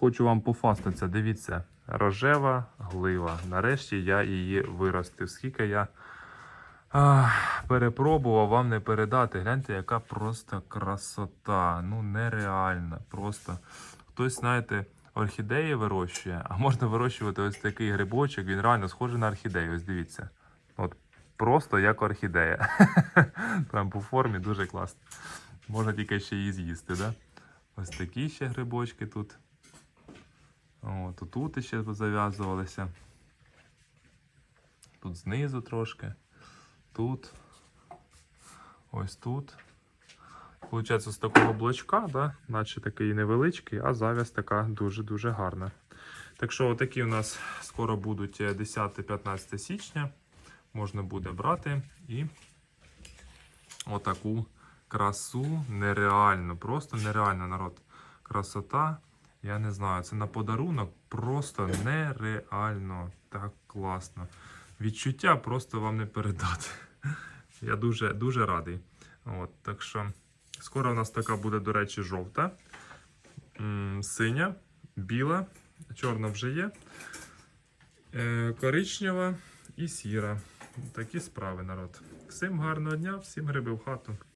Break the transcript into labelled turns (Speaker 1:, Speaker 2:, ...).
Speaker 1: хочу вам пофастатися. Дивіться, рожева глива. Нарешті я її виростив. Скільки я а, перепробував вам не передати. Гляньте, яка просто красота. Ну, нереальна. Просто хтось, знаєте, орхідеї вирощує, а можна вирощувати ось такий грибочок. Він реально схожий на орхідею. Ось дивіться. От просто як орхідея. Прям по формі дуже класно. Можна тільки ще її з'їсти, да? Ось такі ще грибочки тут. О, тут, ще зав'язувалися. Тут знизу трошки. Тут. Ось тут. Получається, з такого блочка, да? наче такий невеличкий, а зав'яз така дуже-дуже гарна. Так що, отакі у нас скоро будуть е, 10-15 січня. Можна буде брати і отаку красу нереально, просто нереально народ. Красота. Я не знаю, це на подарунок просто нереально так класно. Відчуття просто вам не передати. Я дуже, дуже радий. От, так що скоро у нас така буде, до речі, жовта, синя, біла, чорна вже є, е, коричнева і сіра. Такі справи, народ. Всім гарного дня, всім гриби в хату.